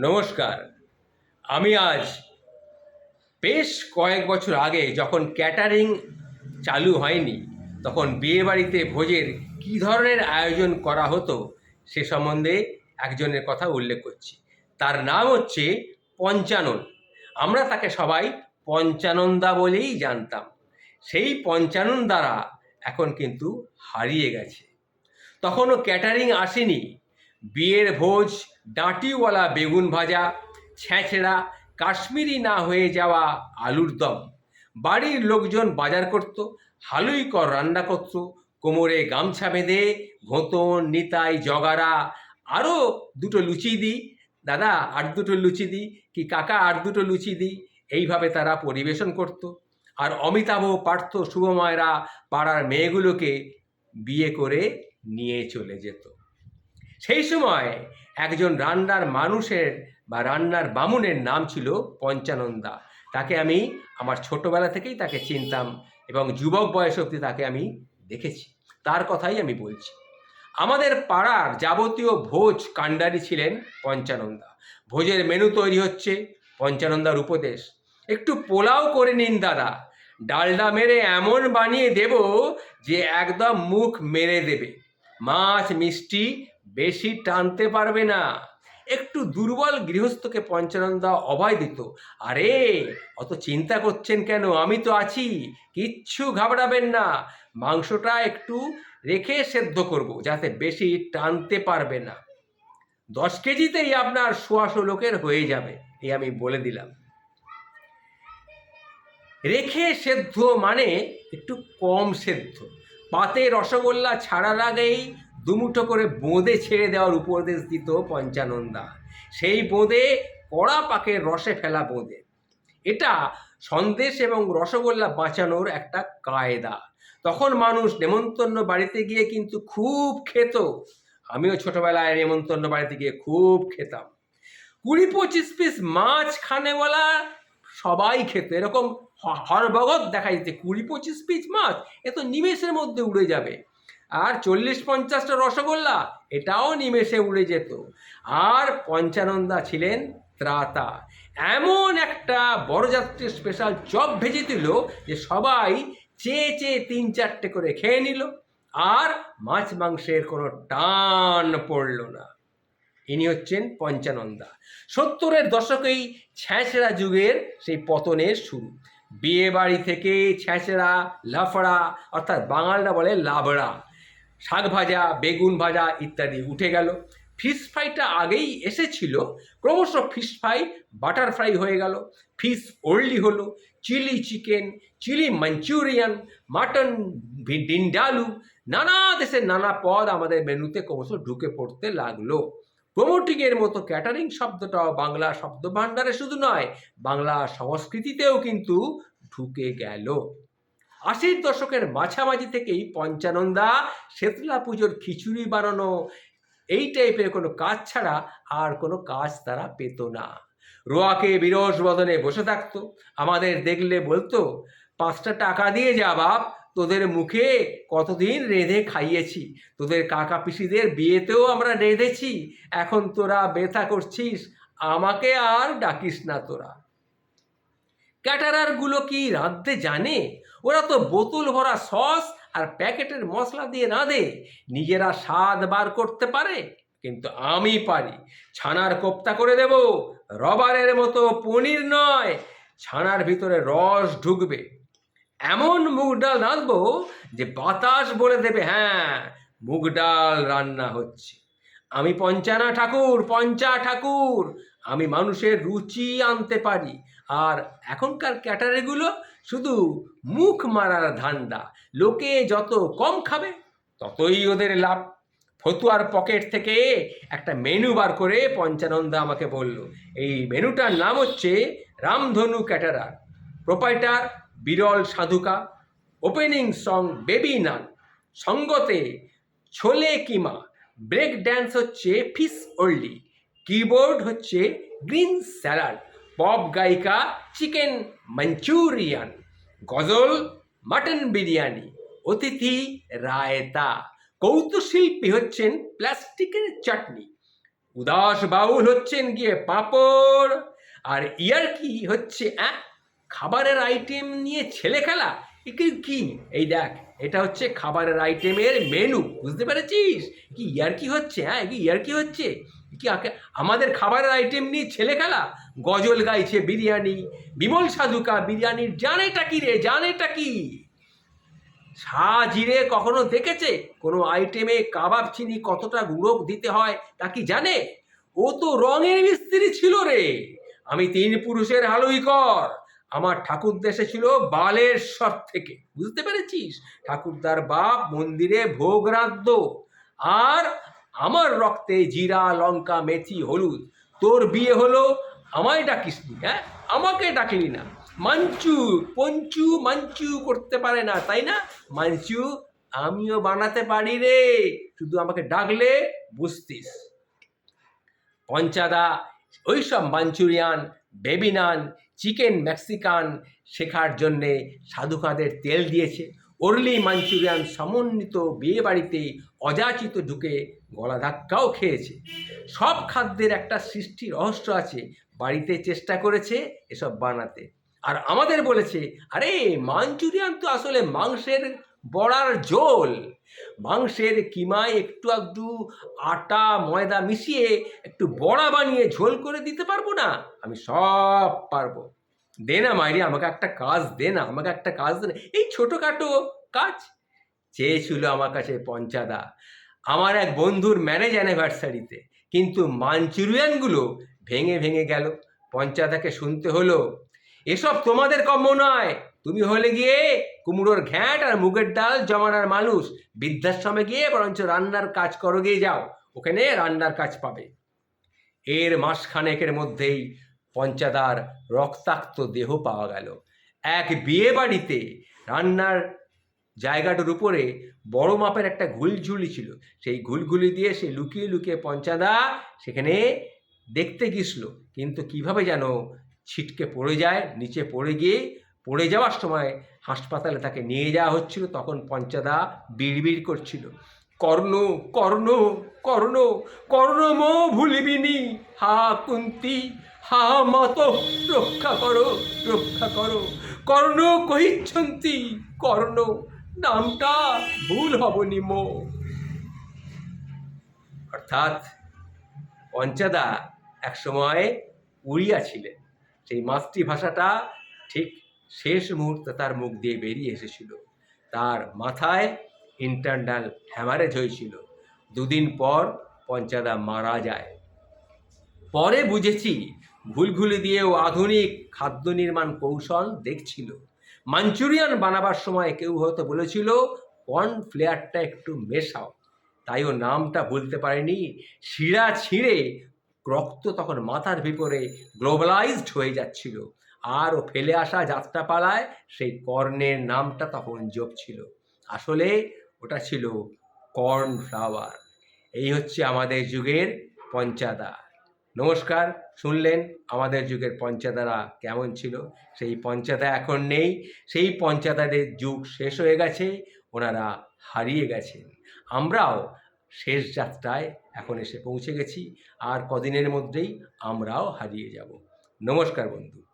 নমস্কার। আমি আজ বেশ কয়েক বছর আগে যখন ক্যাটারিং চালু হয়নি, তখন বিয়েবাড়িতে ভোজের কী ধরনের আয়োজন করা হতো সে সম্বন্ধে একজনের কথা উল্লেখ করছি। তার নাম হচ্ছে পঞ্চানন। আমরা তাকে সবাই পঞ্চানন্দা বলেই জানতাম। সেই পঞ্চানন দ্বারা এখন কিন্তু হারিয়ে গেছে। তখনও ক্যাটারিং আসেনি। বিয়ের ভোজ, ডাঁটিওয়ালা বেগুন ভাজা ছেঁচড়া কাশ্মীরি না হয়ে যাওয়া আলুর দম। বাড়ির লোকজন বাজার করত হালুই কর রান্না করত, কোমরে গামছা বেঁধে ঘোঁতন, নিতাই জগারা আরও দুটো লুচি দিই। দাদা, আর দুটো লুচি দিই কি কাকা, আর দুটো লুচি দিই? এইভাবে তারা পরিবেশন করত। আর অমিতাভ পার্থ শুভময়রা পাড়ার মেয়েগুলোকে বিয়ে করে নিয়ে চলে যেত। সেই সময় একজন রান্নার মানুষের বা রান্নার বামুনের নাম ছিল পঞ্চানন্দা। তাকে আমি আমার ছোটবেলা থেকেই তাকে চিনতাম এবং যুবক বয়স অবধি তাকে আমি দেখেছি। তার কথাই আমি বলছি। আমাদের পাড়ার যাবতীয় ভোজ কাণ্ডারি ছিলেন পঞ্চানন্দা। ভোজের মেনু তৈরি হচ্ছে পঞ্চানন্দার উপদেশ। একটু পোলাও করে নিন দাদা। ডালডা মেরে এমন বানিয়ে দেব যে একদম মুখ মেরে দেবে। মাছ, মিষ্টি বেশি টানতে পারবে না। একটু দুর্বল গৃহস্থকে পঞ্চানন্দা অভয় দিত। আরে, অত চিন্তা করছেন কেন? আমি তো আছি, কিচ্ছু ঘাবড়াবেন না। মাংসটা একটু রেখে সেদ্ধ করব, যাতে বেশি টানতে পারবে না। দশ কেজিতেই আপনার সোয়াশো লোকের হয়ে যাবে এই আমি বলে দিলাম। রেখে সেদ্ধ মানে একটু কম সেদ্ধ। পাতে রসগোল্লা ছাড়ার আগেই দুমুঠো করে বোঁদে ছেড়ে দেওয়ার উপদেশ দিত পঞ্চানন্দা। সেই বোঁদে কড়া পাকের রসে ফেলা বোঁদে। এটা সন্দেশ এবং রসগোল্লা বাঁচানোর একটা কায়দা। তখন মানুষ নেমন্তন্ন বাড়িতে গিয়ে কিন্তু খুব খেত। আমিও ছোটবেলায় নেমন্তন্ন বাড়িতে গিয়ে খুব খেতাম। কুড়ি পঁচিশ পিস মাছ খানেওয়ালা সবাই খেত। এরকম হ- হরভগত দেখা যেতে কুড়ি পঁচিশ পিস মাছ, এ তো নিমেষের মধ্যে উড়ে যাবে। আর চল্লিশ পঞ্চাশটা রসগোল্লা, এটাও নিমেষে উড়ে যেত। আর পঞ্চানন্দা ছিলেন ত্রাতা। এমন একটা বড়যাত্রী স্পেশাল চপ ভেজে দিল যে সবাই চেয়ে চেয়ে তিন চারটে করে খেয়ে নিল, আর মাছ মাংসের কোনো টান পড়ল না। ইনি হচ্ছেন পঞ্চানন্দা। সত্তরের দশকেই ছ্যাঁচড়া যুগের সেই পতনের শুরু। বিয়ে বাড়ি থেকে ছ্যাঁচড়া, লাফড়া, অর্থাৎ বাঙালরা বলে লাবড়া। শাক ভাজা, বেগুন ভাজা ইত্যাদি উঠে গেল। ফিশ ফ্রাইটা আগেই এসেছিল, ক্রমশ ফিশ ফ্রাই বাটার ফ্রাই হয়ে গেল। ফিশ ওল্ডি হলো chilli chicken chilli Manchurian mutton vindaloo নানা দেশের নানা পদ আমাদের মেনুতে ক্রমশ ঢুকে পড়তে লাগল। প্রমোটিংয়ের মতো ক্যাটারিং শব্দটাও বাংলা শব্দ ভাণ্ডারে শুধু নয়, বাংলা সংস্কৃতিতেও কিন্তু ঢুকে গেল। আশির দশকের মাঝামাঝি থেকেই পঞ্চানন্দা, শেতলা পুজোর খিচুড়ি বানানো, এই টাইপের কোনো কাজ ছাড়া আর কোনো কাজ তারা পেত না। রোয়াকে বিরস বদনে বসে থাকতো। আমাদের দেখলে বলতো, পাঁচটা টাকা দিয়ে যা বাপ, তোদের মুখে কতদিন রেঁধে খাইয়েছি। তোদের কাকা পিসিদের বিয়েতেও আমরা রেঁধেছি। এখন তোরা ব্যথা করছিস, আমাকে আর ডাকিস না তোরা। ক্যাটারারগুলো কি রাঁধতে জানে? ওরা তো বোতল ভরা সস আর প্যাকেটের মশলা দিয়ে রাঁধে নিজেরা স্বাদ বার করতে পারে, কিন্তু আমি পারি। ছানার কোপ্তা করে দেব, রবারের মতো পনির নয়, ছানার ভিতরে রস ঢুকবে। এমন মুগ ডাল রাঁধবো যে বাতাস বলে দেবে হ্যাঁ মুগ ডাল রান্না হচ্ছে। আমি পঞ্চানা ঠাকুর, পঞ্চা ঠাকুর। আমি মানুষের রুচি আনতে পারি। আর এখনকার ক্যাটারিগুলো শুধু মুখ মারার ধান্দা। লোকে যত কম খাবে, ততই ওদের লাভ। ফতুয়ার পকেট থেকে একটা মেনু বার করে পঞ্চানন্দা আমাকে বলল, এই মেনুটার নাম হচ্ছে Ramdhanu caterer. Proprietor Biral Sadhuka, opening song baby naan, সঙ্গতে chole keema, break dance হচ্ছে ফিস ওল্ডি কিবোর্ড হচ্ছে গ্রিন স্যালাড। পপ গায়িকা chicken Manchurian, ghazal mutton biryani, অতিথি রায়তা। কৌতুশিল্পী হচ্ছেন প্লাস্টিকের চাটনি। উদাস বাউল হচ্ছেন গিয়ে পাঁপড়। আর ইয়ার কি হচ্ছে, অ্যাঁ, খাবারের আইটেম নিয়ে ছেলে খেলা। কি এই দেখ, এটা হচ্ছে খাবারের আইটেমের মেনু বুঝতে পেরেছিস? কি ইয়ার কি হচ্ছে হ্যাঁ কি ইয়ার কি হচ্ছে? কি আমাদের খাবারের আইটেম নিয়ে ছেলে খেলা? গজল গাইছে বিরিয়ানি, বিমল সাধুকা, বিরিয়ানির জানেটা কি রে জানেটা কি? জিরে কখনো দেখেছে? কোনো আইটেমে কাবাব চিনি কতটা গুঁড়ো দিতে হয় তা কি জানে? ও তো রঙের মিস্ত্রি ছিল রে। আমি তিন পুরুষের হালুই কর। আমার ঠাকুর দেশে ছিল বালের সব থেকে। বুঝতে পেরেছিস? ঠাকুরদার বাপ মন্দিরে ভোগ রাঁধত আর আমার রক্তে জিরা, লঙ্কা, মেথি, হলুদ। তোর বিয়ে হলো, আমায় ডাকিসনি হ্যাঁ? আমাকে ডাকিনি না। মাঞ্চু, পঞ্চু, মাঞ্চু করতে পারে না, তাই না? মাঞ্চু, আমিও বানাতে পারি রে। শুধু আমাকে ডাকলে বুঝতিস। পঞ্চাদা, ওইসব Manchurian baby naan chicken Mexican শেখার জন্যে সাধুকাদের তেল দিয়েছে। অর্লি মাঞ্চুরিয়ান সমন্বিত বিয়ে বাড়িতে অযাচিত ঢুকে গলা ধাক্কাও খেয়েছে। সব খাদ্যের একটা সৃষ্টি রহস্য আছে। বাড়িতে চেষ্টা করেছে এসব বানাতে। আর আমাদের বলেছে, আরে, মাঞ্চুরিয়ান তো আসলে মাংসের বড়ার ঝোল। মাংসের কিমায় একটু একটু আটা, ময়দা মিশিয়ে একটু বড়া বানিয়ে ঝোল করে দিতে পারব না? আমি সব পারব। দে না মাইরি, আমাকে একটা কাজ দে না, আমাকে একটা কাজ দে না। এই ছোটোখাটো কাজ। চেয়েছিল আমার কাছে পঞ্চাদা। আমার এক বন্ধুর ম্যারেজ অ্যানিভার্সারিতে কিন্তু মাঞ্চুরিয়ানগুলো ভেঙে ভেঙে গেল। পঞ্চাদাকে শুনতে হলো, এসব তোমাদের কম্য নয়। তুমি হলে গিয়ে কুমড়োর ঘ্যাঁট আর মুগের ডাল জমানার মানুষ বৃদ্ধাশ্রমে গিয়ে বরঞ্চ রান্নার কাজ করো গিয়ে যাও। ওখানে রান্নার কাজ পাবে। এর মাসখানেকের মধ্যেই পঞ্চাদার রক্তাক্ত দেহ পাওয়া গেল। এক বিয়ে বাড়িতে রান্নার জায়গাটার উপরে বড় মাপের একটা ঘুলঝুলি ছিল। সেই ঘুলঘুলি দিয়ে সে লুকিয়ে লুকিয়ে পঞ্চাদা সেখানে দেখতে গিয়েছিল। কিন্তু কীভাবে যেন ছিটকে পড়ে যায়, নিচে পড়ে গিয়ে পড়ে যাওয়ার সময় হাসপাতালে তাকে নিয়ে যাওয়া হচ্ছিল। তখন পঞ্চাদা বিড়বিড় করছিল, কর্ণ কর্ণ কর্ণ কর্ণম ভুলিবিনি, হা কুন্তি, হা মত, রক্ষা করো রক্ষা করো। কর্ণ কহিচ্ছন্তি, কর্ণ নামটা ভুল হবনি মো। অর্থাৎ পঞ্চাদা একসময় উড়িয়া ছিলেন। সেই মাতৃভাষাটা ঠিক শেষ মুহূর্তে তার মুখ দিয়ে বেরিয়ে এসেছিল। তার মাথায় ইন্টারনাল হ্যামারেজ হয়েছিল। দুদিন পর পঞ্চাদা মারা যায়। পরে বুঝেছি ঘুলঘুলি দিয়েও আধুনিক খাদ্য নির্মাণ কৌশল দেখছিল। মাঞ্চুরিয়ান বানাবার সময় কেউ হয়তো বলেছিল কর্ন ফ্লেয়ারটা একটু মেশাও। তাই ও নামটা বলতে পারেনি। শিরা ছিঁড়ে রক্ত তখন মাথার ভিতরে গ্লোবালাইজড হয়ে যাচ্ছিল। আর ও ফেলে আসা যাত্রাপালায় সেই কর্ণের নামটা তখন ছিল আসলে ওটা ছিল কর্ন ফ্লাওয়ার এই হচ্ছে আমাদের যুগের পঞ্চাদা। নমস্কার। শুনলেন আমাদের যুগের পঞ্চায়েতারা কেমন ছিল? সেই পঞ্চায়েতা এখন নেই। সেই পঞ্চায়েতাদের যুগ শেষ হয়ে গেছে, ওনারা হারিয়ে গেছেন। আমরাও শেষ যাত্রায় এখন এসে পৌঁছে গেছি। আর কদিনের মধ্যেই আমরাও হারিয়ে যাব। নমস্কার বন্ধু।